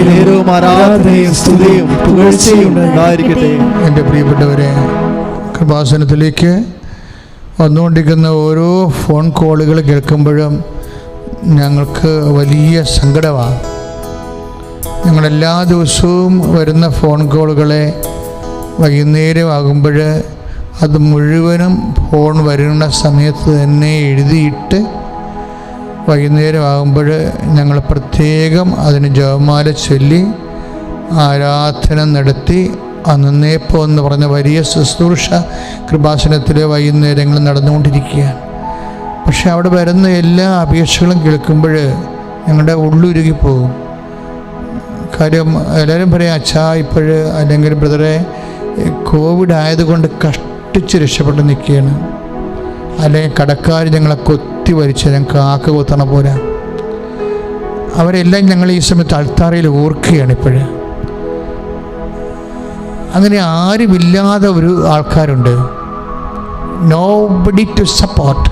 നേരവും ആരാധനയും സ്തുതിയും പുകഴ്ചയും ഉണ്ടായിരിക്കട്ടെ. എന്റെ പ്രിയപ്പെട്ടവരെ കൃപാസനത്തിലേക്ക് വന്നുകൊണ്ടിരിക്കുന്ന ഓരോ ഫോൺ കോളുകൾ കേൾക്കുമ്പോഴും ഞങ്ങൾക്ക് വലിയ സങ്കടമാണ്. ഞങ്ങളെല്ലാ ദിവസവും വരുന്ന ഫോൺ കോളുകളെ വൈകുന്നേരം ആകുമ്പോൾ അത് മുഴുവനും ഫോൺ വരുന്ന സമയത്ത് തന്നെ എഴുതിയിട്ട് വൈകുന്നേരം ആകുമ്പോൾ ഞങ്ങൾ പ്രത്യേകം അതിന് ജപമാല ചൊല്ലി ആരാധന നടത്തി അന്നേപ്പോ എന്ന് പറഞ്ഞ വലിയ ശുശ്രൂഷ കൃപാസനത്തിലെ വൈകുന്നേരങ്ങൾ നടന്നുകൊണ്ടിരിക്കുകയാണ്. പക്ഷെ അവിടെ വരുന്ന എല്ലാ അപേക്ഷകളും കേൾക്കുമ്പോൾ ഞങ്ങളുടെ ഉള്ളുരുകി പോകും. കാര്യം എല്ലാവരും പറയും അച്ഛാ ഇപ്പോൾ അല്ലെങ്കിൽ ബ്രദറെ കോവിഡ് ആയതുകൊണ്ട് കഷ്ടിച്ച് രക്ഷപ്പെട്ട് നിൽക്കുകയാണ്. അല്ലെങ്കിൽ കടക്കാർ ഞങ്ങളെ കൊത്തി വലിച്ച് ഞങ്ങൾക്ക് ആക്ക കുത്തണ പോലെ. അവരെല്ലാം ഞങ്ങൾ ഈ സമയത്ത് അൾത്താറയിൽ ഓർക്കുകയാണ് ഇപ്പോഴ്. അങ്ങനെ ആരുമില്ലാതെ ഒരു ആൾക്കാരുണ്ട്. നോ ബഡി ടു സപ്പോർട്ട്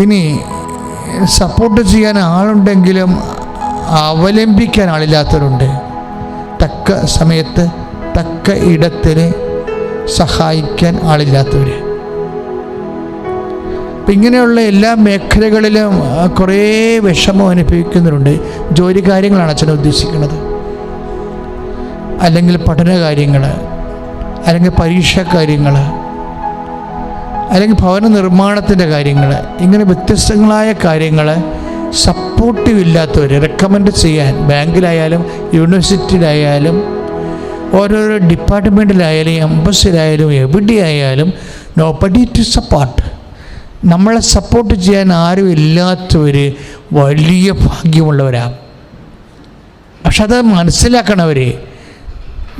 ഇനി സപ്പോർട്ട് ചെയ്യാൻ ആളുണ്ടെങ്കിലും അവലംബിക്കാൻ ആളില്ലാത്തവരുണ്ട്. തക്ക സമയത്ത് തക്ക ഇടത്തിന് സഹായിക്കാൻ ആളില്ലാത്തവർ അപ്പം ഇങ്ങനെയുള്ള എല്ലാ മേഖലകളിലും കുറേ വിഷമം അനുഭവിക്കുന്നവരുണ്ട്. ജോലി കാര്യങ്ങളാണ് അച്ഛൻ ഉദ്ദേശിക്കുന്നത്. അല്ലെങ്കിൽ പഠന കാര്യങ്ങൾ അല്ലെങ്കിൽ പരീക്ഷാ കാര്യങ്ങൾ അല്ലെങ്കിൽ ഭവന നിർമ്മാണത്തിന്റെ കാര്യങ്ങൾ ഇങ്ങനെ വ്യത്യസ്തങ്ങളായ കാര്യങ്ങൾ സപ്പോർട്ടീവ് ഇല്ലാത്തവർ റെക്കമെൻഡ് ചെയ്യാൻ ബാങ്കിലായാലും യൂണിവേഴ്സിറ്റിയിലായാലും ഓരോരോ ഡിപ്പാർട്ട്മെന്റിലായാലും എംബസിലായാലും എവിടെയായാലും നോ ബഡി ടു സപ്പോർട്ട് നമ്മളെ സപ്പോർട്ട് ചെയ്യാൻ ആരും ഇല്ലാത്തവർ വലിയ ഭാഗ്യമുള്ളവരാണ് പക്ഷെ അത് മനസ്സിലാക്കണവർ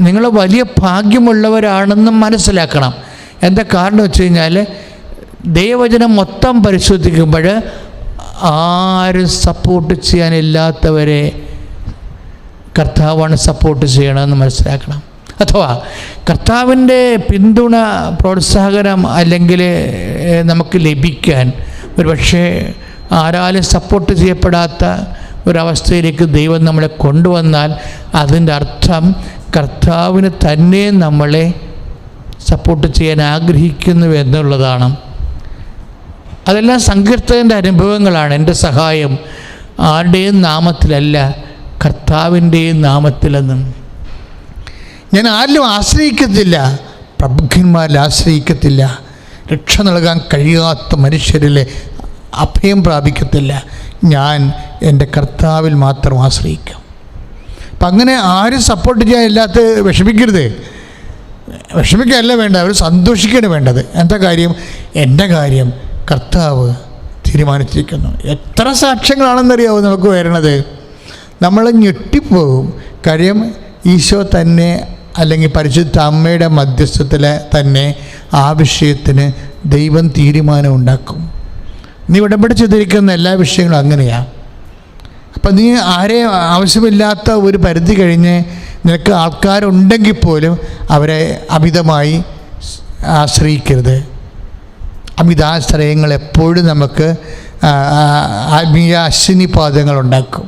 നിങ്ങൾ വലിയ ഭാഗ്യമുള്ളവരാണെന്ന് മനസ്സിലാക്കണം. എന്താ കാരണം വെച്ച് കഴിഞ്ഞാൽ ദൈവവചനം മൊത്തം പരിശോധിക്കുമ്പോൾ ആരും സപ്പോർട്ട് ചെയ്യാനില്ലാത്തവരെ കർത്താവാണ് സപ്പോർട്ട് ചെയ്യണമെന്ന് മനസ്സിലാക്കണം. അഥവാ കർത്താവിന്റെ പിന്തുണ പ്രോത്സാഹനം അല്ലെങ്കിൽ നമുക്ക് ലഭിക്കാൻ ഒരു പക്ഷേ ആരാലും സപ്പോർട്ട് ചെയ്യപ്പെടാത്ത ഒരവസ്ഥയിലേക്ക് ദൈവം നമ്മളെ കൊണ്ടുവന്നാൽ അതിന്റെ അർത്ഥം കർത്താവിന് തന്നെ നമ്മളെ സപ്പോർട്ട് ചെയ്യാൻ ആഗ്രഹിക്കുന്നു എന്നുള്ളതാണ്. അതെല്ലാം സങ്കീർത്തകന്റെ അനുഭവങ്ങളാണ്. എന്റെ സഹായം ആരുടെയും നാമത്തിലല്ല കർത്താവിന്റെയും നാമത്തിലെന്നും. ഞാൻ ആരിലും ആശ്രയിക്കത്തില്ല. പ്രഭുക്കന്മാരിൽ ആശ്രയിക്കത്തില്ല. രക്ഷ നൽകാൻ കഴിയാത്ത മനുഷ്യരിലെ അഭയം പ്രാപിക്കത്തില്ല. ഞാൻ എന്റെ കർത്താവിൽ മാത്രം ആശ്രയിക്കും. അപ്പം അങ്ങനെ ആരും സപ്പോർട്ട് ചെയ്യാൻ ഇല്ലാത്ത വിഷമിക്കരുത്. വിഷമിക്കുകയല്ല വേണ്ട അവർ സന്തോഷിക്കുകയാണ് വേണ്ടത്. എന്താ കാര്യം? എന്റെ കാര്യം കർത്താവ് തീരുമാനിച്ചിരിക്കുന്നു. എത്ര സാക്ഷ്യങ്ങളാണെന്നറിയാവോ നമുക്ക് വരണത്? നമ്മൾ ഞെട്ടിപ്പോകും. കാര്യം ഈശോ തന്നെ അല്ലെങ്കിൽ പരിശുദ്ധ അമ്മയുടെ മധ്യസ്ഥത്തിൽ തന്നെ ആ വിഷയത്തിന് ദൈവം തീരുമാനം ഉണ്ടാക്കും. നീ ഉടമ്പടി ചെയ്തിരിക്കുന്ന എല്ലാ വിഷയങ്ങളും അങ്ങനെയാണ് അപ്പം നീ ആരെ ആവശ്യമില്ലാത്ത ഒരു പരിധി കഴിഞ്ഞ് നിനക്ക് ആൾക്കാരുണ്ടെങ്കിൽ പോലും അവരെ അമിതമായി ആശ്രയിക്കരുത്. അമിതാശ്രയങ്ങൾ എപ്പോഴും നമുക്ക് ആത്മീയ അശ്വിനി പാദങ്ങൾ ഉണ്ടാക്കും.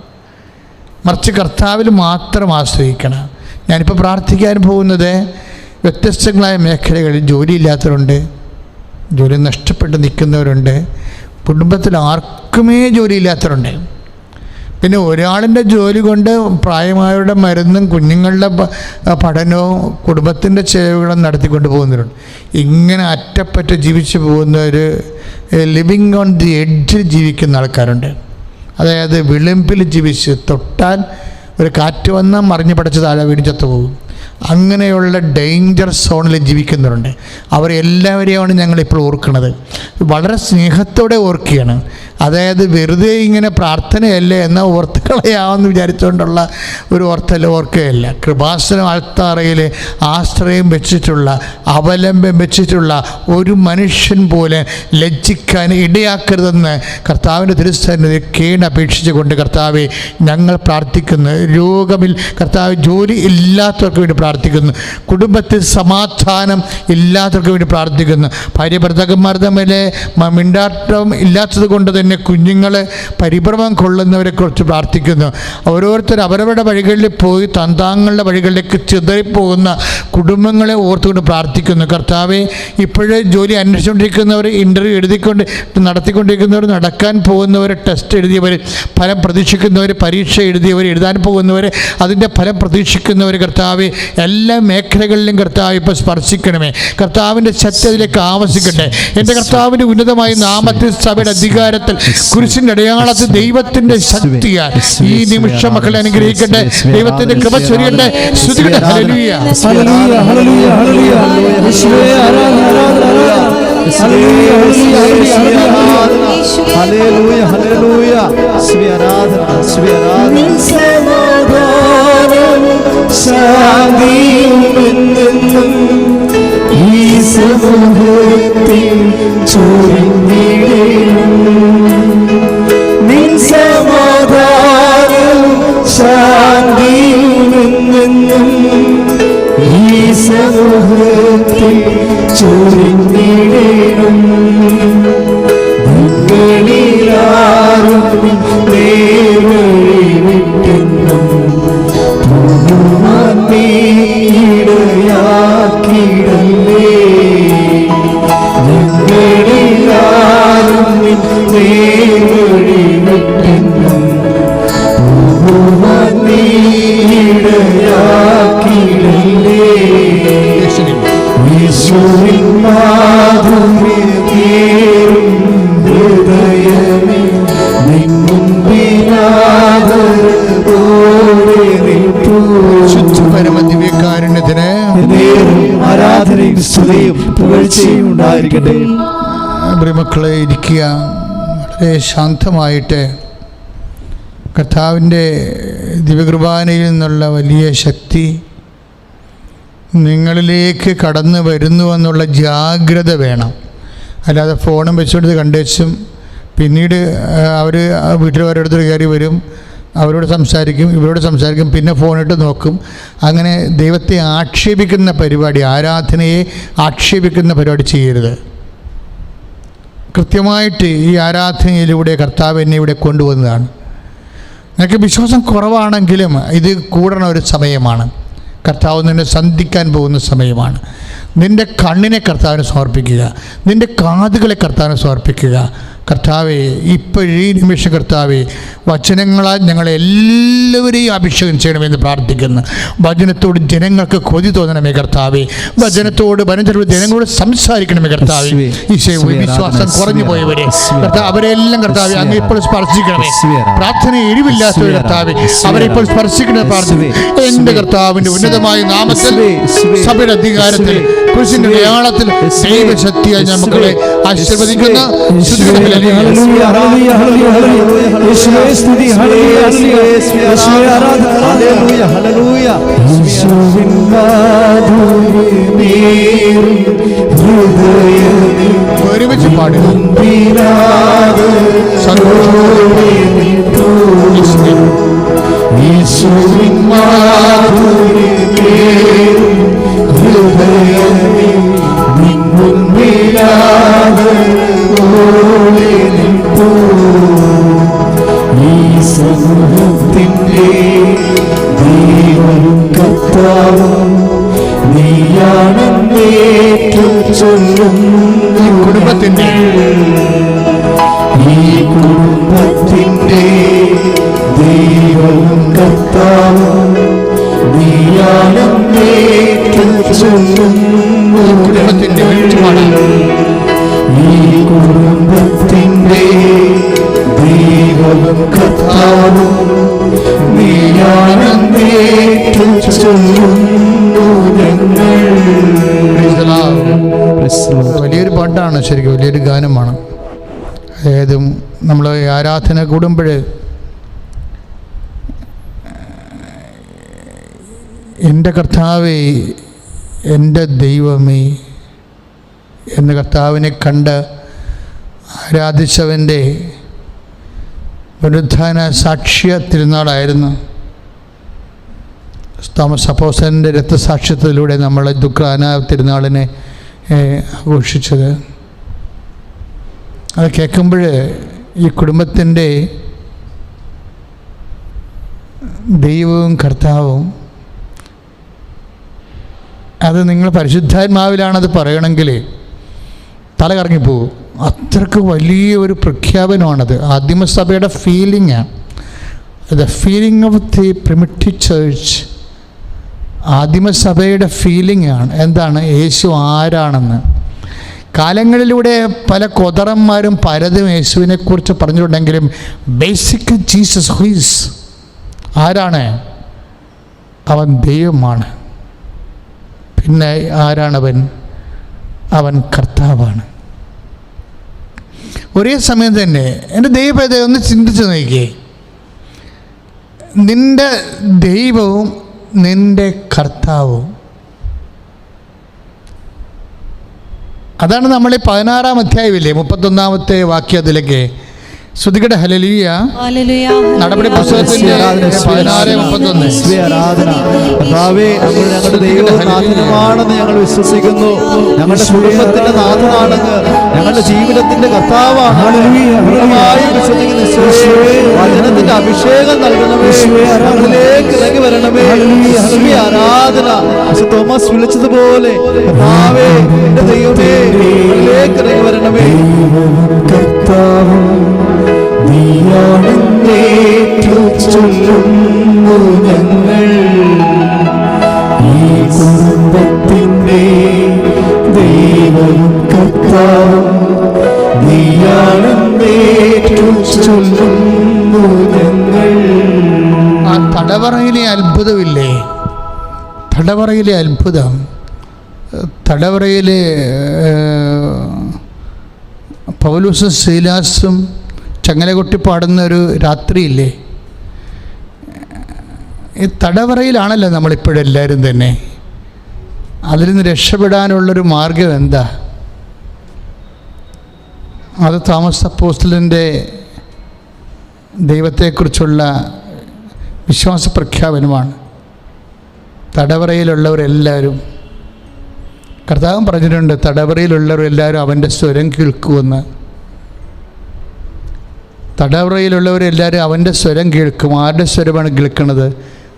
മറിച്ച് കർത്താവിൽ മാത്രം ആശ്രയിക്കണം. ഞാനിപ്പോൾ പ്രാർത്ഥിക്കാൻ പോകുന്നത് വ്യത്യസ്തങ്ങളായ മേഖലകളിൽ ജോലിയില്ലാത്തവരുണ്ട് ജോലി നഷ്ടപ്പെട്ട് നിൽക്കുന്നവരുണ്ട് കുടുംബത്തിൽ ആർക്കുമേ ജോലിയില്ലാത്തവരുണ്ട്. പിന്നെ ഒരാളിന്റെ ജോലി കൊണ്ട് പ്രായമായവരുടെ മരുന്നും കുഞ്ഞുങ്ങളുടെ പഠനവും കുടുംബത്തിന്റെ ചെലവുകളും നടത്തിക്കൊണ്ട് പോകുന്നവരുണ്ട്. ഇങ്ങനെ അറ്റപ്പറ്റ ജീവിച്ചു പോകുന്നവർ ലിവിങ് ഓൺ ദി എഡ്ജിൽ ജീവിക്കുന്ന ആൾക്കാരുണ്ട്. അതായത് വിളിമ്പിൽ ജീവിച്ച് തൊട്ടാൽ ഒരു കാറ്റ് വന്ന് മറിഞ്ഞു പടച്ച് താഴെ വീണ് ചത്തു പോകും അങ്ങനെയുള്ള ഡേഞ്ചർ സോണിൽ ജീവിക്കുന്നവരുണ്ട്. അവരെല്ലാവരെയാണ് ഞങ്ങളിപ്പോൾ ഓർക്കുന്നത്. വളരെ സ്നേഹത്തോടെ ഓർക്കുകയാണ്. അതായത് വെറുതെ ഇങ്ങനെ പ്രാർത്ഥനയല്ലേ എന്ന ഓർത്തുകളയാവെന്ന് വിചാരിച്ചുകൊണ്ടുള്ള ഒരു ഓർത്തല്ല ഓർക്കുകയല്ല. കൃപാസനം ആൾത്താറയിൽ ആശ്രയം വെച്ചിട്ടുള്ള അവലംബം വെച്ചിട്ടുള്ള ഒരു മനുഷ്യൻ പോലെ ലജ്ജിക്കാൻ ഇടയാക്കരുതെന്ന് കർത്താവിന്റെ പ്രതീക്ഷിച്ചു കൊണ്ട് കർത്താവെ ഞങ്ങൾ പ്രാർത്ഥിക്കുന്നു. രോഗമിൽ കർത്താവ് ജോലി ഇല്ലാത്തവർക്ക് വേണ്ടി പ്രാർത്ഥിക്കുന്നു. കുടുംബത്തിൽ സമാധാനം ഇല്ലാത്തവർക്ക് വേണ്ടി പ്രാർത്ഥിക്കുന്നു. ഭാര്യ ഭർത്താക്കന്മാർ തമ്മിലെ മ- മിണ്ടാട്ടം ഇല്ലാത്തത് കൊണ്ട് തന്നെ കുഞ്ഞുങ്ങളെ പരിഭ്രമം കൊള്ളുന്നവരെ കുറിച്ച് പ്രാർത്ഥിക്കുന്നു. ഓരോരുത്തർ അവരവരുടെ വഴികളിൽ പോയി തന്താങ്ങളുടെ വഴികളിലേക്ക് ചിതറിപ്പോകുന്ന കുടുംബങ്ങളെ ഓർത്തുകൊണ്ട് പ്രാർത്ഥിക്കുന്നു. കർത്താവെ ഇപ്പോഴേ ജോലി അന്വേഷിച്ചുകൊണ്ടിരിക്കുന്നവർ ഇന്റർവ്യൂ എഴുതിക്കൊണ്ട് നടത്തിക്കൊണ്ടിരിക്കുന്നവർ നടക്കാൻ പോകുന്നവർ ടെസ്റ്റ് എഴുതിയവർ ഫലം പ്രതീക്ഷിക്കുന്നവർ പരീക്ഷ എഴുതിയവർ എഴുതാൻ പോകുന്നവർ അതിന്റെ ഫലം പ്രതീക്ഷിക്കുന്നവർ കർത്താവ് എല്ലാ മേഖലകളിലും കർത്താവ് ഇപ്പോൾ സ്പർശിക്കണമേ. കർത്താവിന്റെ ശക്തി അതിലേക്ക് ആവശിക്കട്ടെ. എന്റെ കർത്താവിന്റെ ഉന്നതമായ നാമത്തിൽ സഭയുടെ അധികാരത്തിൽ കുരിശിന്റെ അടയാളത്തിൽ ദൈവത്തിന്റെ ശക്തിയാൽ ഈ നിമിഷം മക്കളെ അനുഗ്രഹിക്കട്ടെ. ദൈവത്തിന്റെ കൃപ ചൊരിയട്ടെ. ശ്രുതികട്ടെ ഹല്ലേലൂയ. ഹല്ലേലൂയ ഹല്ലേലൂയ ഹല്ലേലൂയ. യേശുവേ ആരാധന ആരാധന ഹല്ലേലൂയ ഹല്ലേലൂയ ഹല്ലേലൂയ ഹല്ലേലൂയ ഹല്ലേലൂയ ശ്രീ ആരാധന. ശ്രീ ആരാധന സമാധാനം ശാന്തിയും എന്നെന്നും ഈ സമൂഹത്തിൽ ചൊരിഞ്ഞിടേണം നിൻ സമാധാനം ശാന്തിയും എന്നെന്നും ഈ സമൂഹത്തിൽ ചൊരിഞ്ഞിടേണം പ്രിയമക്കളെ ഇരിക്കുക. വളരെ ശാന്തമായിട്ട് കർത്താവിന്റെ ദിവ്യകൃപാനയിൽ നിന്നുള്ള വലിയ ശക്തി നിങ്ങളിലേക്ക് കടന്നു വരുന്നു എന്നുള്ള ജാഗ്രത വേണം. അല്ലാതെ ഫോണും വെച്ചുകൊണ്ട് കണ്ടേച്ചും പിന്നീട് അവർ വീട്ടിൽ ഓരോരുത്തർ കയറി വരും. അവരോട് സംസാരിക്കും ഇവരോട് സംസാരിക്കും പിന്നെ ഫോണിട്ട് നോക്കും. അങ്ങനെ ദൈവത്തെ ആക്ഷേപിക്കുന്ന പരിപാടി ആരാധനയെ ആക്ഷേപിക്കുന്ന പരിപാടി ചെയ്യരുത്. കൃത്യമായിട്ട് ഈ ആരാധനയിലൂടെ കർത്താവ് എന്നെ ഇവിടെ കൊണ്ടുവന്നതാണ്. നിനക്ക് വിശ്വാസം കുറവാണെങ്കിലും ഇത് കൂടണ ഒരു സമയമാണ്. കർത്താവ് നിന്നെ സന്ധിക്കാൻ പോകുന്ന സമയമാണ്. നിന്റെ കണ്ണിനെ കർത്താവിന് സമർപ്പിക്കുക. നിന്റെ കാതുകളെ കർത്താവിന് സമർപ്പിക്കുക. കർത്താവെ ഇപ്പോഴീ നിമിഷം കർത്താവെ വചനങ്ങളാൽ ഞങ്ങളെ എല്ലാവരെയും അഭിഷേകം ചെയ്യണമെന്ന് പ്രാർത്ഥിക്കുന്നു. വചനത്തോട് ജനങ്ങൾക്ക് കൊതി തോന്നണമേ കർത്താവെ. വചനത്തോട് വചനത്തോട് ജനങ്ങളോട് സംസാരിക്കണമേ കർത്താവെ. ഈശോയെ വിശ്വാസം കുറഞ്ഞു പോയവരെ. കർത്താവ് അവരെല്ലാം കർത്താവെ അങ്ങ് ഇപ്പോൾ സ്പർശിക്കണമേ. പ്രാർത്ഥന എരിവില്ലാത്തവർ കർത്താവെ. അവരെ ഇപ്പോൾ. സ്പർശിക്കുന്ന പ്രാർത്ഥന. എന്റെ കർത്താവിന്റെ ഉന്നതമായ നാമത്തിൽ സഭയുടെ അധികാരത്തിൽ കുരിശിന്റെ അടയാളത്തിൽ യേശുവേ, ദൈവശക്തിയായി ഞാൻ മക്കളെ യേശുവേ, ആശീർവദിക്കുന്ന ഒരുമിച്ച് പാടുക ഹല്ലേലൂയ കുടുംബത്തിന്റെ കൂടുമ്പോൾ എന്റെ കർത്താവേ എന്റെ ദൈവമേ എന്ന് കർത്താവിനെ കണ്ട് ആരാധിച്ചവന്റെ പുനരുദ്ധാന സാക്ഷ്യ തിരുനാളായിരുന്നു. തോമസ് അപ്പോസന്റെ രക്തസാക്ഷ്യത്തിലൂടെ നമ്മൾ ദുഃഖാന തിരുനാളിനെ ആഘോഷിച്ചത്. അത് കേൾക്കുമ്പോൾ ഈ കുടുംബത്തിന്റെ ദൈവവും കർത്താവും അത് നിങ്ങൾ പരിശുദ്ധാത്മാവിലാണത് പറയണമെങ്കിൽ തല കറങ്ങിപ്പോവും അത്രയ്ക്ക് വലിയ ഒരു പ്രഖ്യാപനമാണത്. ആദിമസഭയുടെ ഫീലിംഗാണ് the feeling of the primitive church ആദിമസഭയുടെ feeling ആണ്. എന്താണ്? യേശു ആരാണെന്ന്. കാലങ്ങളിലൂടെ പല കൊതറന്മാരും പലതും യേശുവിനെക്കുറിച്ച് പറഞ്ഞിട്ടുണ്ടെങ്കിലും ബേസിക് ജീസസ് ഹുയിസ് ആരാണ്? അവൻ ദൈവമാണ്. പിന്നെ ആരാണവൻ? അവൻ കർത്താവാണ്. ഒരേ സമയം തന്നെ എന്റെ ദൈവത്തെ ഒന്ന് ചിന്തിച്ച് നോക്കിയേ. നിന്റെ ദൈവവും നിന്റെ കർത്താവും. അതാണ് നമ്മൾ പതിനാറാം അധ്യായമില്ലേ? മുപ്പത്തൊന്നാമത്തെ വാക്യത്തിലേക്ക് ശ്രുതികട ഹലലിയ ഹല്ലേലൂയ, നടപടി ഹല്ലേലൂയ. പുസ്തകത്തിന്റെ പതിനാറ് മുപ്പത്തൊന്ന്. ആരാധന. കർത്താവേ നമ്മൾ ഞങ്ങളുടെ ദൈവവും ഞങ്ങൾ വിശ്വസിക്കുന്നു. ഞങ്ങളുടെ കുടുംബത്തിന്റെ നാഥനാണെന്ന് ഞങ്ങളുടെ ജീവിതത്തിന്റെ കർത്താവാണ്. വചനത്തിന്റെ അഭിഷേകം നൽകണമേ. ഞങ്ങളിലേക്ക് ഇറങ്ങി വരണമേ. സ്ത്രീ ആരാധന. തോമസ് വിളിച്ചതുപോലെ. കർത്താവേ എന്റെ ദൈവമേ ഞങ്ങളിലേക്ക് ഇറങ്ങി വരണമേ. കർത്താവും തടവറയിലെ അത്ഭുതമില്ലേ? തടവറയിലെ അത്ഭുതം. തടവറയിലെ പൗലൂസും ശീലാസും ചങ്ങലകൊട്ടി പാടുന്ന ഒരു രാത്രിയില്ലേ? ഈ തടവറയിലാണല്ലോ നമ്മളിപ്പോഴെല്ലാവരും തന്നെ. അതിൽ നിന്ന് രക്ഷപ്പെടാനുള്ളൊരു മാർഗം എന്താ? അത് തോമസ് അപ്പോസ്റ്റലിന്റെ ദൈവത്തെക്കുറിച്ചുള്ള വിശ്വാസ പ്രഖ്യാപനമാണ്. തടവറയിലുള്ളവരെല്ലാവരും കർത്താവും പറഞ്ഞിട്ടുണ്ട് തടവറയിലുള്ളവരെല്ലാവരും അവന്റെ സ്വരം കേൾക്കുമെന്ന്. തടവറയിലുള്ളവരെല്ലാവരും അവന്റെ സ്വരം കേൾക്കും. ആരുടെ സ്വരമാണ് കേൾക്കുന്നത്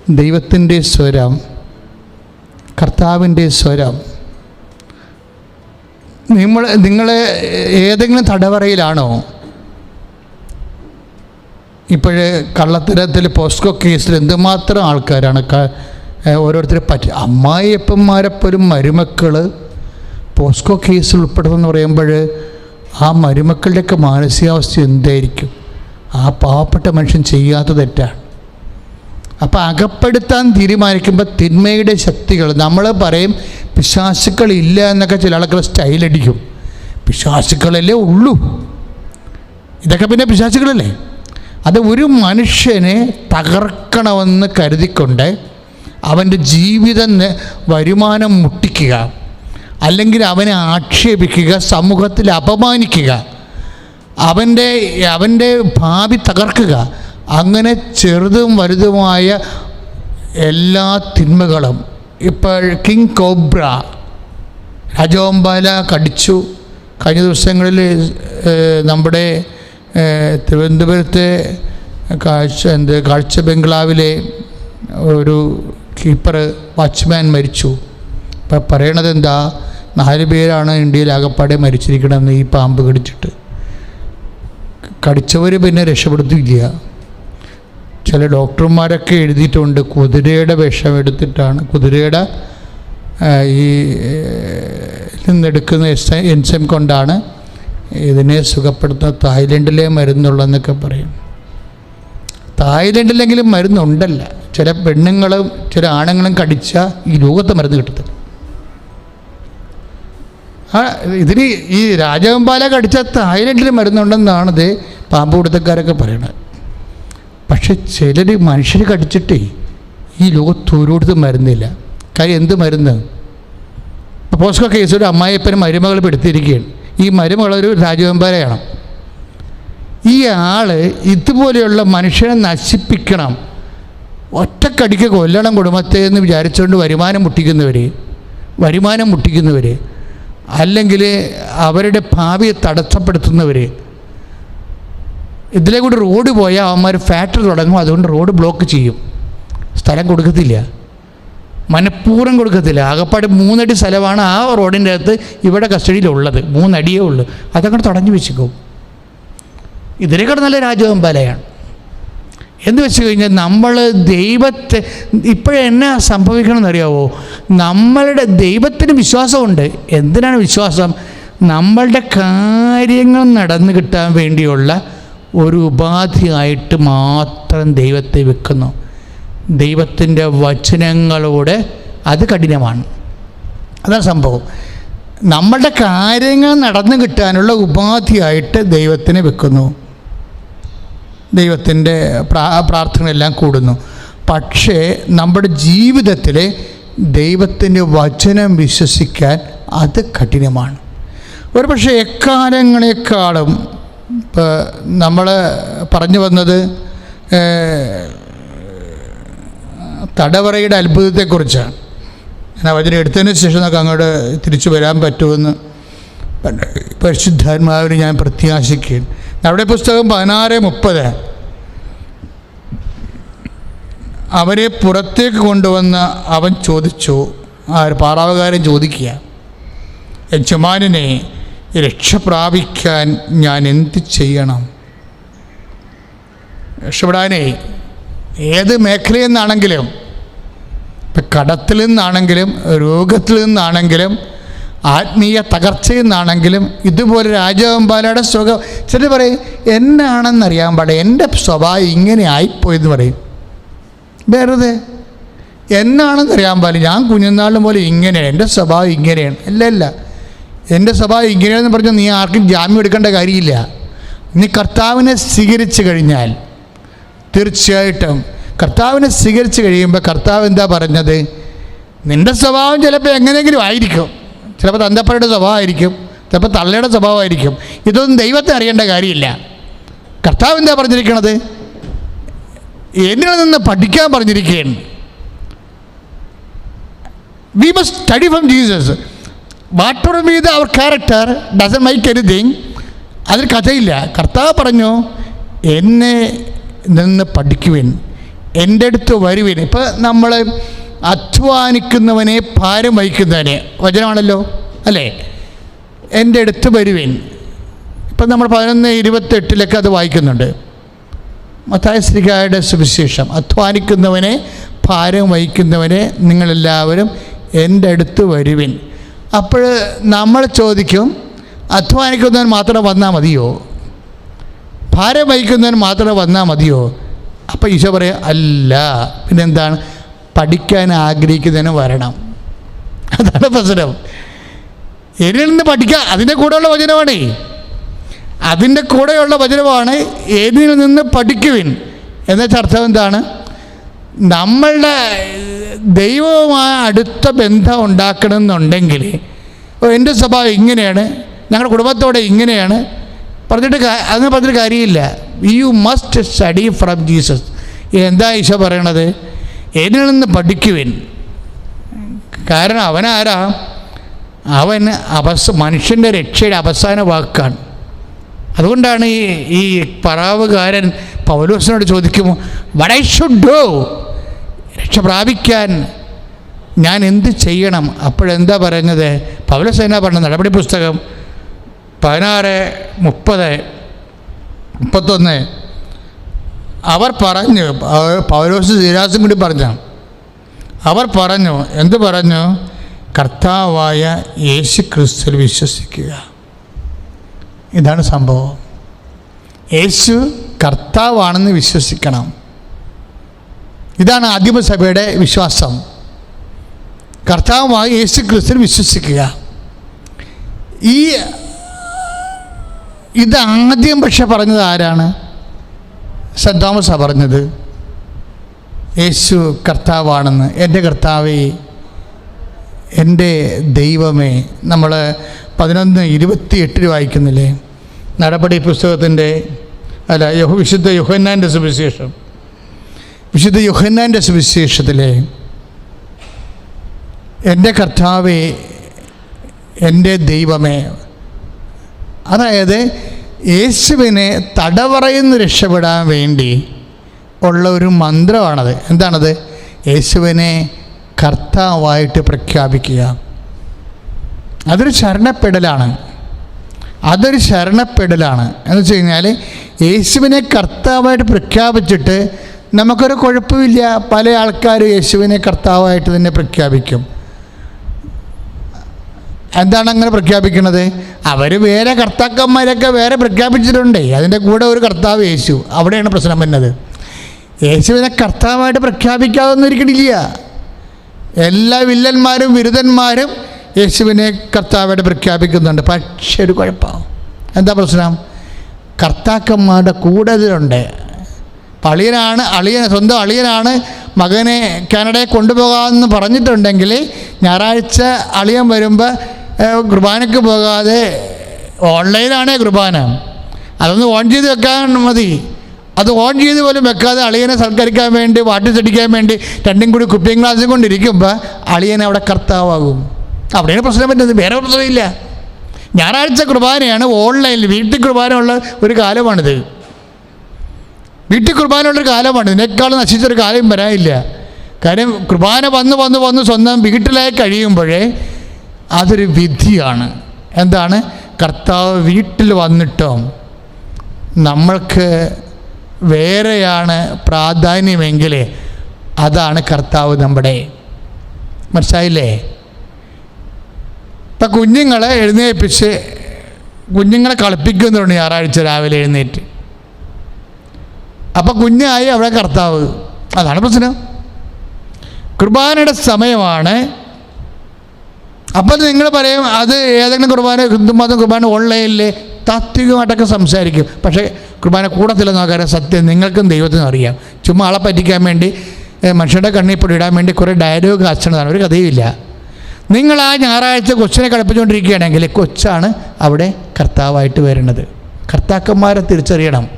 ദൈവത്തിന്റെ സ്വരം. കർത്താവിന്റെ സ്വരം. നിങ്ങൾ നിങ്ങൾ ഏതെങ്കിലും തടവറയിലാണോ? ഇപ്പോഴ് കള്ളത്തരത്തിൽ പോസ്കോ കേസിൽ എന്തുമാത്രം ആൾക്കാരാണ്? ഓരോരുത്തരെ പറ്റി. അമ്മായിയപ്പന്മാരെപ്പോലും മരുമക്കൾ പോസ്കോ കേസിൽ ഉൾപ്പെടുന്നതെന്ന് പറയുമ്പോൾ ആ മരുമക്കളുടെയൊക്കെ മാനസികാവസ്ഥ എന്തായിരിക്കും? ആ പാവപ്പെട്ട മനുഷ്യൻ ചെയ്യാത്ത തെറ്റാണ്. അപ്പോൾ അകപ്പെടുത്താൻ തീരുമാനിക്കുമ്പോൾ തിന്മയുടെ ശക്തികൾ നമ്മൾ പറയും പിശാസുക്കൾ ഇല്ല എന്നൊക്കെ ചില ആളുകൾ സ്റ്റൈലടിക്കും പിശാസുക്കളല്ലേ ഉള്ളൂ. ഇതൊക്കെ പിന്നെ പിശാസുക്കളല്ലേ അത് ഒരു മനുഷ്യനെ തകർക്കണമെന്ന് കരുതിക്കൊണ്ട് അവന്റെ ജീവിതം വരുമാനം മുട്ടിക്കുക അല്ലെങ്കിൽ അവനെ ആക്ഷേപിക്കുക സമൂഹത്തിൽ അപമാനിക്കുക അവന്റെ അവന്റെ ഭാവി തകർക്കുക. അങ്ങനെ ചെറുതും വലുതുമായ എല്ലാ തിന്മകളും. ഇപ്പോൾ കിങ് കോബ്ര രാജോമ്പാല കടിച്ചു. കഴിഞ്ഞ ദിവസങ്ങളിൽ നമ്മുടെ തിരുവനന്തപുരത്തെ കാഴ്ച എന്ത് കാഴ്ച ബംഗ്ലാവിലെ ഒരു കീപ്പർ വാച്ച്മാൻ മരിച്ചു. ഇപ്പം പറയണത് എന്താ നാല് പേരാണ് ഇന്ത്യയിൽ ആകപ്പാടെ മരിച്ചിരിക്കണമെന്ന് ഈ പാമ്പ് കടിച്ചിട്ട്. കടിച്ചവർ പിന്നെ രക്ഷപ്പെടുത്തില്ല ചില ഡോക്ടർമാരൊക്കെ എഴുതിയിട്ടുണ്ട് കുതിരയുടെ വിഷം എടുത്തിട്ടാണ്. കുതിരയുടെ ഈ നിന്നെടുക്കുന്ന എസ് എൻസം കൊണ്ടാണ് ഇതിനെ സുഖപ്പെടുത്തുന്ന തായ്ലൻഡിലെ മരുന്നുള്ളതെന്നൊക്കെ പറയും. തായ്ലൻഡിലെങ്കിലും മരുന്നുണ്ടല്ല. ചില പെണ്ണുങ്ങളും ചില ആണുങ്ങളും കടിച്ച ഈ രോഗത്തെ മരുന്ന് കിട്ടത്തില്ല. ആ ഇതിന് ഈ രാജവെമ്പാല കടിച്ച തായ്ലൻഡിൽ മരുന്നുണ്ടെന്നാണ് ഇത് പാമ്പ് കൊടുത്തക്കാരൊക്കെ പറയണത്. പക്ഷെ ചിലർ മനുഷ്യർ കടിച്ചിട്ടേ ഈ ലോകത്ത് ഓരോരുത്തർ മരുന്നില്ല. കാര്യം എന്ത് മരുന്ന്? പോസ്കോ കേസ് ഒരു അമ്മായിപ്പനും മരുമകൾ പെടുത്തിയിരിക്കുകയാണ്. ഈ മരുമകൾ ഒരു രാജവെമ്പാലയാണ്. ഈ ആൾ ഇതുപോലെയുള്ള മനുഷ്യനെ നശിപ്പിക്കണം. ഒറ്റക്കടിക്ക് കൊല്ലണം കുടുംബത്തെ എന്ന് വിചാരിച്ചുകൊണ്ട് വരുമാനം മുട്ടിക്കുന്നവർ വരുമാനം മുട്ടിക്കുന്നവർ അല്ലെങ്കിൽ അവരുടെ ഭാവിയെ തടസ്സപ്പെടുത്തുന്നവർ ഇതിലെ കൂടി റോഡ് പോയാൽ അവന്മാർ ഫാക്ടറി തുടങ്ങും അതുകൊണ്ട് റോഡ് ബ്ലോക്ക് ചെയ്യും. സ്ഥലം കൊടുക്കത്തില്ല. മനഃപൂർവം കൊടുക്കത്തില്ല. ആകപ്പാട് മൂന്നടി സ്ഥലമാണ് ആ റോഡിന്റെ അകത്ത് ഇവിടെ കസ്റ്റഡിയിലുള്ളത് മൂന്നടിയേ ഉള്ളൂ. അതങ്ങോട്ട് തടഞ്ഞു വെച്ചിക്കും ഇതിനേക്കാൾ നല്ല രാജവെമ്പാലയാണ്. എന്ന് വെച്ച് കഴിഞ്ഞാൽ നമ്മൾ ദൈവത്തെ ഇപ്പോഴെന്നാ സംഭവിക്കണമെന്ന് അറിയാവോ? നമ്മളുടെ ദൈവത്തിന് വിശ്വാസമുണ്ട്. എന്തിനാണ് വിശ്വാസം? നമ്മളുടെ കാര്യങ്ങൾ നടന്നു കിട്ടാൻ വേണ്ടിയുള്ള ഒരു ഉപാധിയായിട്ട് മാത്രം ദൈവത്തെ വെക്കുന്നു. ദൈവത്തിന്റെ വചനങ്ങളോട് അത് കഠിനമാണ്. അതാണ് സംഭവം. നമ്മളുടെ കാര്യങ്ങൾ നടന്നു കിട്ടാനുള്ള ഉപാധിയായിട്ട് ദൈവത്തിനെ വെക്കുന്നു. ദൈവത്തിന്റെ പ്രാ പ്രാർത്ഥനയെല്ലാം കൂടുന്നു. പക്ഷേ നമ്മുടെ ജീവിതത്തിൽ ദൈവത്തിന്റെ വചനം വിശ്വസിക്കാൻ അത് കഠിനമാണ്. ഒരു പക്ഷേ എക്കാലങ്ങളെക്കാളും ഇപ്പോൾ നമ്മൾ പറഞ്ഞു വന്നത് തടവറയുടെ അത്ഭുതത്തെക്കുറിച്ചാണ്. ഞാൻ വചനം എടുത്തതിന് ശേഷം നമുക്ക് അങ്ങോട്ട് തിരിച്ചു വരാൻ പറ്റുമെന്ന്. പരിശുദ്ധാത്മാവിന് ഞാൻ പ്രത്യാശിക്കുകയാണ്. നമ്മുടെ പുസ്തകം പതിനാറ് മുപ്പത്. അവരെ പുറത്തേക്ക് കൊണ്ടുവന്ന് അവൻ ചോദിച്ചു ആ ഒരു പാറാവുകാരൻ ചോദിക്കുക യജമാനെ രക്ഷ പ്രാപിക്കാൻ ഞാൻ എന്ത് ചെയ്യണം? രക്ഷപ്പെടാനേ ഏത് മേഖലയിൽ നിന്നാണെങ്കിലും ഇപ്പം കടത്തിൽ നിന്നാണെങ്കിലും രോഗത്തിൽ നിന്നാണെങ്കിലും ആത്മീയ തകർച്ചയിൽ നിന്നാണെങ്കിലും ഇതുപോലെ രാജവെമ്പാലയുടെ സുഖം ചില പറയും എന്നാണെന്നറിയാൻ പാടില്ല. എന്റെ സ്വഭാവം ഇങ്ങനെ ആയിപ്പോയെന്ന് പറയും. വെറുതെ. എന്നാണെന്ന് അറിയാൻ പാടില്ല. ഞാൻ കുഞ്ഞുനാളും പോലെ ഇങ്ങനെയാണ്. എന്റെ സ്വഭാവം ഇങ്ങനെയാണ്. അല്ല അല്ല. എന്റെ സ്വഭാവം ഇങ്ങനെയാണെന്ന് പറഞ്ഞാൽ നീ ആർക്കും ജാമ്യം എടുക്കേണ്ട കാര്യമില്ല. നീ കർത്താവിനെ സ്വീകരിച്ചു കഴിഞ്ഞാൽ തീർച്ചയായിട്ടും കർത്താവിനെ സ്വീകരിച്ചു കഴിയുമ്പോൾ കർത്താവ് എന്താ പറഞ്ഞത്? നിന്റെ സ്വഭാവം ചിലപ്പോൾ എങ്ങനെയെങ്കിലും ആയിരിക്കും. ചിലപ്പോൾ തന്തപ്പയുടെ സ്വഭാവമായിരിക്കും ചിലപ്പോൾ തള്ളയുടെ സ്വഭാവമായിരിക്കും. ഇതൊന്നും ദൈവത്തെ അറിയേണ്ട കാര്യമില്ല. കർത്താവ് എന്താ പറഞ്ഞിരിക്കണത്? എന്നിൽ നിന്ന് പഠിക്കാൻ പറഞ്ഞിരിക്കുകയാണ്. We must study from Jesus what a myth our character doesn't make anything അതിൽ കഥയില്ല. കർത്താവ് പറഞ്ഞു എന്നെ നിന്ന് പഠിക്കുവിൻ. എന്റെ അടുത്ത് വരുവിൻ. ഇപ്പം നമ്മൾ അധ്വാനിക്കുന്നവനെ ഭാരം വഹിക്കുന്നവനെ. വചനമാണല്ലോ അല്ലേ? എന്റെ അടുത്ത് വരുവിൻ. ഇപ്പം നമ്മൾ പതിനൊന്ന് ഇരുപത്തെട്ടിലൊക്കെ അത് വായിക്കുന്നുണ്ട്. മത്തായ ശ്രീകായുടെ സുവിശേഷം. അധ്വാനിക്കുന്നവനെ ഭാരം വഹിക്കുന്നവനെ നിങ്ങളെല്ലാവരും എന്റെ അടുത്ത് വരുവിൻ. അപ്പോൾ നമ്മൾ ചോദിക്കും അധ്വാനിക്കുന്നവൻ മാത്രം വന്നാൽ മതിയോ? ഭാരം വഹിക്കുന്നവൻ മാത്രം വന്നാൽ മതിയോ? അപ്പോൾ ഈശോ പറയും അല്ല. പിന്നെന്താണ്? പഠിക്കാൻ ആഗ്രഹിക്കുന്നതിന് വരണം. അതാണ് പ്രശ്നം. എന്നിൽ നിന്ന് പഠിക്കുക അതിന്റെ കൂടെയുള്ള വചനമാണേ. അതിന്റെ കൂടെയുള്ള വചനമാണ് ഏതിൽ നിന്ന് പഠിക്കുവിൻ. എന്ന ചർച്ച എന്താണ്? നമ്മളുടെ ദൈവവുമായ അടുത്ത ബന്ധം ഉണ്ടാക്കണമെന്നുണ്ടെങ്കിൽ എന്റെ സ്വഭാവം ഇങ്ങനെയാണ് ഞങ്ങളുടെ കുടുംബത്തോടെ ഇങ്ങനെയാണ്. പറഞ്ഞിട്ട് അതിന് പറഞ്ഞിട്ട് കാര്യമില്ല. You must study from Jesus എന്താ ഈശോ പറയണത്? എന്നിൽ നിന്ന് പഠിക്കുവിൻ. കാരണം അവനാരാ? അവൻ അവസ മനുഷ്യന്റെ രക്ഷയുടെ അവസാന വാക്കാണ്. അതുകൊണ്ടാണ് ഈ ഈ പറാവുകാരൻ പൗലോസിനോട് ചോദിക്കുമോ വട ഐ ഷുഡ് ഡു രക്ഷ പ്രാപിക്കാൻ ഞാൻ എന്ത് ചെയ്യണം? അപ്പോഴെന്താ പറഞ്ഞത് പൗലോസ് എന്നാ പറഞ്ഞത്? നടപടി പുസ്തകം പതിനാറ് മുപ്പത് മുപ്പത്തൊന്ന്. അവർ പറഞ്ഞു പൗലോസ് ശിരാസും കൂടി പറഞ്ഞു. അവർ പറഞ്ഞു എന്ത് പറഞ്ഞു? കർത്താവായ യേശു ക്രിസ്തുവിൽ വിശ്വസിക്കുക. ഇതാണ് സംഭവം. യേശു കർത്താവാണെന്ന് വിശ്വസിക്കണം. ഇതാണ് ആദിമസഭയുടെ വിശ്വാസം. കർത്താവുമായി യേശു ക്രിസ്തുവിൽ വിശ്വസിക്കുക. ഈ ഇത് ആദ്യം പക്ഷെ പറഞ്ഞത് ആരാണ്? സെന്റ് തോമസാണ് പറഞ്ഞത് യേശു കർത്താവാണെന്ന്. എന്റെ കർത്താവേ എന്റെ ദൈവമേ. നമ്മൾ പതിനൊന്ന് ഇരുപത്തി എട്ടിൽ വായിക്കുന്നില്ലേ? നടപടി പുസ്തകത്തിന്റെ അല്ല യഹു വിശുദ്ധ യുഹന്നാന്റെ സുവിശേഷം. വിശുദ്ധ യുഹന്നാന്റെ സുവിശേഷത്തിലെ എന്റെ കർത്താവേ എന്റെ ദൈവമേ. അതായത് യേശുവിനെ തടവറയിൽ നിന്ന് രക്ഷപ്പെടാൻ വേണ്ടി ഉള്ള ഒരു മന്ത്രമാണത്. എന്താണത്? യേശുവിനെ കർത്താവായിട്ട് പ്രഖ്യാപിക്കുക. അതൊരു ശരണപ്പെടലാണ്. അതൊരു ശരണപ്പെടലാണ്. എന്ന് വെച്ച് കഴിഞ്ഞാൽ യേശുവിനെ കർത്താവായിട്ട് പ്രഖ്യാപിച്ചിട്ട് നമുക്കൊരു കുഴപ്പമില്ല. പല ആൾക്കാരും യേശുവിനെ കർത്താവായിട്ട് തന്നെ പ്രഖ്യാപിക്കും. എന്താണ് അങ്ങനെ പ്രഖ്യാപിക്കുന്നത്? അവർ വേറെ കർത്താക്കന്മാരൊക്കെ വേറെ പ്രഖ്യാപിച്ചിട്ടുണ്ട്. അതിന്റെ കൂടെ ഒരു കർത്താവ് യേശു. അവിടെയാണ് പ്രശ്നം വരുന്നത്. യേശുവിനെ കർത്താവായിട്ട് പ്രഖ്യാപിക്കാതൊന്നും ഇരിക്കണില്ല എല്ലാ വില്ലന്മാരും വിരുദ്ധന്മാരും യേശുവിനെ കർത്താവായിട്ട് പ്രഖ്യാപിക്കുന്നുണ്ട്. പക്ഷേ ഒരു കുഴപ്പം. എന്താ പ്രശ്നം? കർത്താക്കന്മാരുടെ കൂടെ ഇതിലുണ്ട് അപ്പം അളിയനാണ് അളിയൻ സ്വന്തം അളിയനാണ് മകനെ കാനഡയെ കൊണ്ടുപോകാമെന്ന് പറഞ്ഞിട്ടുണ്ടെങ്കിൽ ഞായറാഴ്ച അളിയൻ വരുമ്പോൾ കുർബാനയ്ക്ക് പോകാതെ ഓൺലൈനാണേ കുർബാന. അതൊന്ന് ഓൺ ചെയ്ത് വെക്കാൻ മതി. അത് ഓൺ ചെയ്ത് പോലും വെക്കാതെ അളിയനെ സൽക്കരിക്കാൻ വേണ്ടി വാട്ടി ചടിക്കാൻ വേണ്ടി രണ്ടും കൂടി കുപ്പിയും ഗ്ലാസും കൊണ്ടിരിക്കുമ്പോൾ അളിയൻ അവിടെ കർത്താവാകും. അവിടെയാണ് പ്രശ്നം പറ്റുന്നത് വേറെ പ്രശ്നമില്ല. ഞായറാഴ്ച കുർബാനയാണ്. ഓൺലൈനിൽ വീട്ടിൽ കുർബാന ഉള്ള ഒരു കാലമാണിത്. വീട്ടിൽ കുർബാനയുള്ളൊരു കാലമാണ്. ഇതിനേക്കാൾ നശിച്ചൊരു കാലം വരാനില്ല. കാര്യം കുർബാന വന്ന് വന്ന് വന്ന് സ്വന്തം വീട്ടിലായി കഴിയുമ്പോഴേ അതൊരു വിധിയാണ്. എന്താണ്? കർത്താവ് വീട്ടിൽ വന്നിട്ടോ നമ്മൾക്ക് വേറെയാണ് പ്രാധാന്യമെങ്കിൽ അതാണ് കർത്താവ് നമ്മുടെ. മനസ്സിലായില്ലേ? ഇപ്പം കുഞ്ഞുങ്ങളെ എഴുന്നേൽപ്പിച്ച് കുഞ്ഞുങ്ങളെ കളിപ്പിക്കുന്നുണ്ട് ഞായറാഴ്ച രാവിലെ എഴുന്നേറ്റ്. അപ്പം കുഞ്ഞായി അവിടെ കർത്താവ്. അതാണ് പ്രശ്നം. കുർബാനയുടെ സമയമാണ് അപ്പം നിങ്ങൾ പറയും അത് ഏതെങ്കിലും കുർബാന ഹിന്ദുമതം കുർബാന ഓൺലൈനിൽ താത്വികമായിട്ടൊക്കെ സംസാരിക്കും. പക്ഷേ കുർബാന കൂടത്തില്ല നോക്കാറ് സത്യം നിങ്ങൾക്കും ദൈവത്തിനും അറിയാം. ചുമ്മാ ആളെ പറ്റിക്കാൻ വേണ്ടി മനുഷ്യരുടെ കണ്ണിൽ പൊടി ഇടാൻ വേണ്ടി കുറേ ഡയലോഗ് അച്ഛനതാണ് ഒരു കഥയുമില്ല നിങ്ങൾ ആ ഞായറാഴ്ച കൊച്ചിനെ കളിപ്പിച്ചുകൊണ്ടിരിക്കുകയാണെങ്കിൽ കൊച്ചാണ് അവിടെ കർത്താവായിട്ട് വരുന്നത്. കർത്താക്കന്മാരെ തിരിച്ചറിയണം.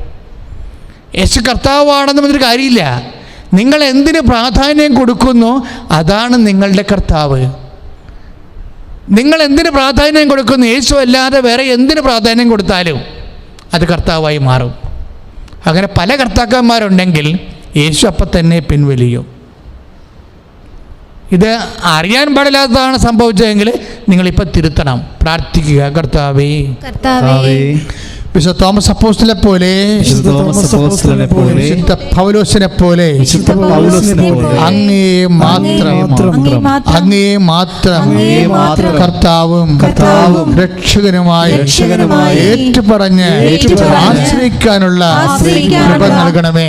യേശു കർത്താവാണെന്ന് പറഞ്ഞൊരു കാര്യമില്ല. നിങ്ങൾ എന്തിന് പ്രാധാന്യം കൊടുക്കുന്നു? അതാണ് നിങ്ങളുടെ കർത്താവ്. നിങ്ങൾ എന്തിന് പ്രാധാന്യം കൊടുക്കുന്നു? യേശു അല്ലാതെ വേറെ എന്തിന് പ്രാധാന്യം കൊടുത്താലും അത് കർത്താവായി മാറും. അങ്ങനെ പല കർത്താക്കന്മാരുണ്ടെങ്കിൽ യേശു അപ്പം തന്നെ പിൻവലിയും. ഇത് അറിയാൻ പാടില്ലാത്തതാണ് സംഭവിച്ചതെങ്കിൽ നിങ്ങളിപ്പോൾ തിരുത്തണം. പ്രാർത്ഥിക്കുക കർത്താവേ കർത്താവേ വിശുദ്ധ തോമസ് അപ്പോസ്റ്റിലെ പോലെ വിശുദ്ധ തോമസ് അപ്പോസ്തലനെ പോലെ വിശുദ്ധ പൗലോസിനെ പോലെ വിശുദ്ധ പൗലോസിനെ പോലെ അങ്ങേ മാത്രം അങ്ങേ മാത്രം കർത്താവും കർത്താവും രക്ഷകനുമായി രക്ഷകനുമായി ഏറ്റുപറഞ്ഞ് ആശ്രയിക്കാനുള്ള കൃപ നൽകണമേ.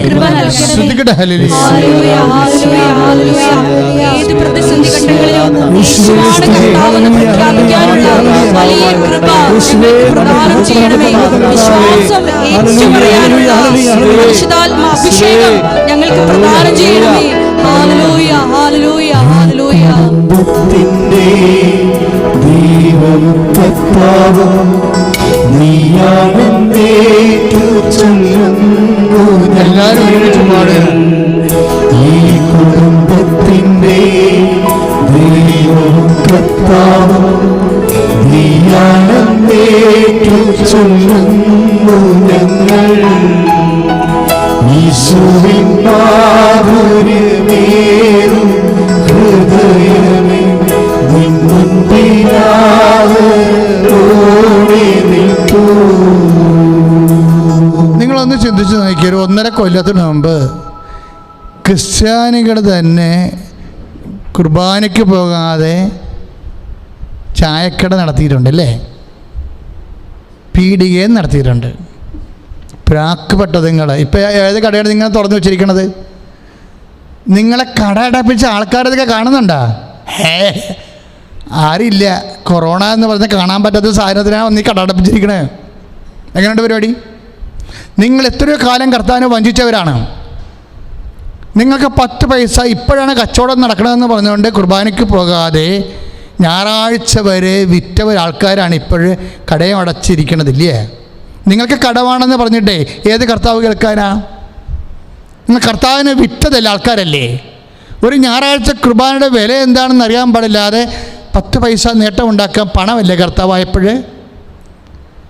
ശ്രുതികട ഹല്ലേലൂയ. Hallelujah, hallelujah, hallelujah. ഏത് പ്രതിസന്ധി ഘട്ടങ്ങളിലും പ്രഖ്യാപിക്കാനുള്ള വലിയ കൃപ പ്രദാനം ചെയ്യണമേ വിശ്വാസം ഏറ്റുപറയാനുള്ള പരിശുദ്ധാത്മ അഭിഷേകം ഞങ്ങൾക്ക് പ്രദാനം ചെയ്യണമേ. ഹാലലൂയ ഹാലലൂയ ഹാലലൂയ ദൈവം കർത്താവും നീയാണെന്നേറ്റു ചൊല്ലുന്നു. എല്ലാവരും ഒരുമിച്ച് പാടുക. ഈ കുടുംബത്തിന്റെ ദൈവം കർത്താവും നീയാണെന്നേറ്റു ചൊല്ലുന്നു. നിങ്ങളൊന്ന് ചിന്തിച്ച് നോക്കിയ ഒരു ഒന്നര കൊല്ലത്തിന് മുമ്പ് ക്രിസ്ത്യാനികൾ തന്നെ കുർബാനയ്ക്ക് പോകാതെ ചായക്കട നടത്തിയിട്ടുണ്ടല്ലേ എ നടത്തിയിട്ടുണ്ട്. പ്രാക്കപ്പെട്ട നിങ്ങൾ ഇപ്പം ഏത് കടയാണ് നിങ്ങൾ തുറന്നു വെച്ചിരിക്കണത്? നിങ്ങളെ കട അടപ്പിച്ച ആൾക്കാരതൊക്കെ കാണുന്നുണ്ടോ? ഹേ ആരില്ല. കൊറോണ എന്ന് പറഞ്ഞ് കാണാൻ പറ്റാത്ത സാധനത്തിനാണ് നീ കട അടപ്പിച്ചിരിക്കണേ. എങ്ങനെയുണ്ട് പരിപാടി? നിങ്ങൾ എത്രയോ കാലം കർത്താവിനെ വഞ്ചിച്ചവരാണ്. നിങ്ങൾക്ക് പത്ത് പൈസ ഇപ്പോഴാണ് കച്ചവടം നടക്കണമെന്ന് പറഞ്ഞുകൊണ്ട് കുർബാനയ്ക്ക് പോകാതെ ഞായറാഴ്ച വരെ വിറ്റവർ ആൾക്കാരാണ് ഇപ്പോഴ് കടയും അടച്ചിരിക്കണതില്ലേ നിങ്ങൾക്ക് കടവാണെന്ന് പറഞ്ഞിട്ടേ ഏത് കർത്താവ് കേൾക്കാനാ? നിങ്ങൾ കർത്താവിനെ വിറ്റതല്ല ആൾക്കാരല്ലേ? ഒരു ഞായറാഴ്ച കുർബാനയുടെ വില എന്താണെന്ന് അറിയാൻ പാടില്ലാതെ പത്ത് പൈസ നേട്ടം ഉണ്ടാക്കാൻ പണമല്ലേ കർത്താവായപ്പോൾ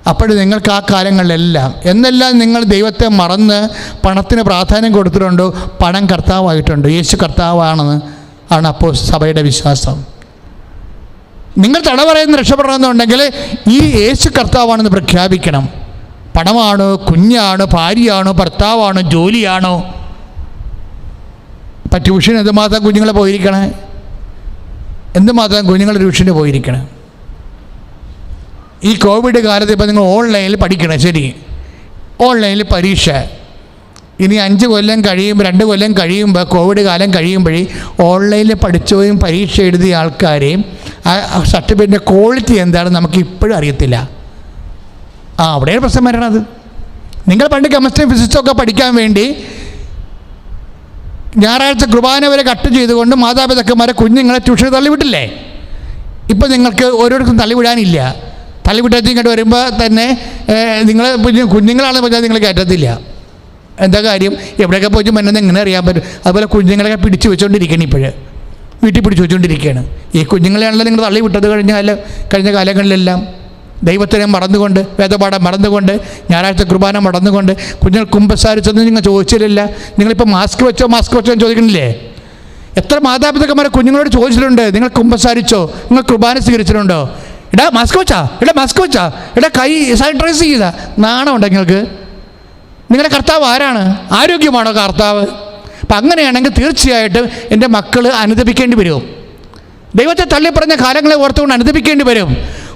അപ്പോൾ നിങ്ങൾക്ക് ആ കാലങ്ങളിലെല്ലാം എന്നെല്ലാം നിങ്ങൾ ദൈവത്തെ മറന്ന് പണത്തിന് പ്രാധാന്യം കൊടുത്തിട്ടുണ്ടോ പണം കർത്താവായിട്ടുണ്ട്. യേശു കർത്താവാണെന്ന് ആണ് അപ്പോൾ സഭയുടെ വിശ്വാസം. നിങ്ങൾ തട പറയുന്ന രക്ഷപ്പെടണമെന്നുണ്ടെങ്കിൽ ഈ യേശു കർത്താവാണെന്ന് പ്രഖ്യാപിക്കണം. പണമാണോ കുഞ്ഞാണോ ഭാര്യയാണോ ഭർത്താവാണോ ജോലിയാണോ? ഇപ്പം ട്യൂഷൻ എന്തുമാത്രം കുഞ്ഞുങ്ങളെ പോയിരിക്കണേ? എന്തുമാത്രം കുഞ്ഞുങ്ങൾ ട്യൂഷന് പോയിരിക്കണേ? ഈ കോവിഡ് കാലത്ത് ഇപ്പം നിങ്ങൾ ഓൺലൈനിൽ പഠിക്കണം ശരി? ഓൺലൈനിൽ പരീക്ഷ. ഇനി അഞ്ച് കൊല്ലം കഴിയുമ്പോൾ രണ്ട് കൊല്ലം കഴിയുമ്പോൾ കോവിഡ് കാലം കഴിയുമ്പോഴേ ഓൺലൈനിൽ പഠിച്ചവരും പരീക്ഷ എഴുതിയ ആൾക്കാരെയും ആ സർട്ടിഫിക്കറ്റിന്റെ ക്വാളിറ്റി എന്താണെന്ന് നമുക്ക് ഇപ്പോഴും അറിയത്തില്ല. ആ അവിടെയാണ് പ്രശ്നം വരണത് നിങ്ങൾ പണ്ട് കെമിസ്ട്രി ഫിസിക്സും ഒക്കെ പഠിക്കാൻ വേണ്ടി ഞായറാഴ്ച കുർബാന വരെ കട്ട് ചെയ്തുകൊണ്ട് മാതാപിതാക്കന്മാരെ കുഞ്ഞുങ്ങളെ ട്യൂഷൻ തള്ളിവിട്ടില്ലേ? ഇപ്പം നിങ്ങൾക്ക് ഓരോരുത്തർക്കും തള്ളിവിടാനില്ല. തള്ളിവിട്ടേച്ച് ഇങ്ങോട്ട് വരുമ്പോൾ തന്നെ നിങ്ങൾ കുഞ്ഞുങ്ങളാണെന്ന് പറഞ്ഞാൽ നിങ്ങൾ കയറ്റത്തില്ല എന്താ കാര്യം? എവിടെയൊക്കെ പോയി മരുന്ന് എങ്ങനെ അറിയാൻ പറ്റും? അതുപോലെ കുഞ്ഞുങ്ങളെ പിടിച്ചു വെച്ചുകൊണ്ടിരിക്കണം ഇപ്പോഴ്. വീട്ടിൽ പിടിച്ചു വെച്ചുകൊണ്ടിരിക്കുകയാണ് ഈ കുഞ്ഞുങ്ങളെയാണല്ലോ നിങ്ങൾ തള്ളി വിട്ടത് കഴിഞ്ഞ കാല കഴിഞ്ഞ കാലങ്ങളിലെല്ലാം. ദൈവത്തിനെ മറന്നുകൊണ്ട് വേദപാഠം മറന്നുകൊണ്ട് ഞായറാഴ്ച കുർബാന മറന്നുകൊണ്ട് കുഞ്ഞുങ്ങൾ കുമ്പസാരിച്ചൊന്നും നിങ്ങൾ ചോദിച്ചിട്ടില്ല. നിങ്ങളിപ്പോൾ മാസ്ക് വെച്ചോ മാസ്ക് വെച്ചോ എന്ന് ചോദിക്കണില്ലേ? എത്ര മാതാപിതാക്കന്മാരെ കുഞ്ഞുങ്ങളോട് ചോദിച്ചിട്ടുണ്ട്? നിങ്ങൾ കുമ്പസാരിച്ചോ? നിങ്ങൾ കുർബാന സ്വീകരിച്ചിട്ടുണ്ടോ? എടാ മാസ്ക് വെച്ചാ എടാ മാസ്ക് വെച്ചാ. എടാ കൈ സാനിറ്റൈസ് ചെയ്താ. നാണമുണ്ടോ നിങ്ങൾക്ക്? നിങ്ങളുടെ കർത്താവ് ആരാണ്? ആരോഗ്യമാണോ കർത്താവ്? അപ്പം അങ്ങനെയാണെങ്കിൽ തീർച്ചയായിട്ടും എന്റെ മക്കൾ അനുദപിക്കേണ്ടി വരും. ദൈവത്തെ തള്ളിപ്പറഞ്ഞ കാലങ്ങളെ ഓർത്തുകൊണ്ട് അനുദപിക്കേണ്ടി വരും.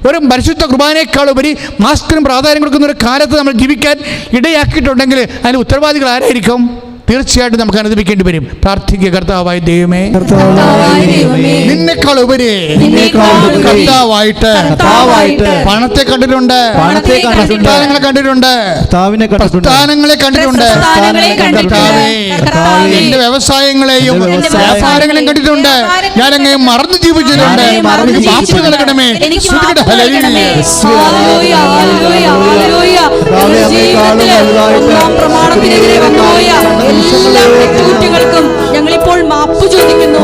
ഒരു പരിശുദ്ധ കുർബാനയേക്കാൾ ഉപരി മാസ്കിനും പ്രാധാന്യം കൊടുക്കുന്ന ഒരു കാലത്ത് നമ്മൾ ജീവിക്കാൻ ഇടയാക്കിയിട്ടുണ്ടെങ്കിൽ അതിന് ഉത്തരവാദികൾ ആരായിരിക്കും? തീർച്ചയായിട്ടും നമുക്ക് അനുദപിക്കേണ്ടി വരും പ്രാർത്ഥിക്കുക കർത്താവായ ദൈവമേ കർത്താവായ ദൈവമേ നിന്നെക്കാൾ ഉപരി കർത്താവായിട്ട് പണത്തെ കണ്ടിട്ടുണ്ട് പണത്തെ കണ്ടിട്ടുണ്ട് പ്രസ്ഥാനങ്ങളെ കണ്ടിട്ടുണ്ട് കണ്ടിട്ടുണ്ട് പ്രസ്ഥാനങ്ങളെ എന്റെ വ്യവസായങ്ങളെയും വ്യാപാരങ്ങളെയും കണ്ടിട്ടുണ്ട് ഞാൻ അങ്ങ് മറന്നു ജീവിച്ചിട്ടുണ്ട് ജീവിച്ചിട്ടുണ്ട്. നൽകണമേ പ്രമാണത്തിനെതിരെ എല്ലാ തെറ്റുകുറ്റങ്ങൾക്കും ഞങ്ങളിപ്പോൾ മാപ്പ് ചോദിക്കുന്നു.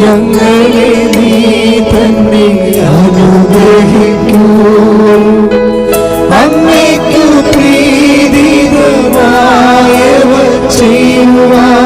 ഞങ്ങളെ നീ തന്നെ അനുഗ്രഹിക്കൂ അമ്മയ്ക്കു പ്രീതിതമായവ ചെയ്യുവാൻ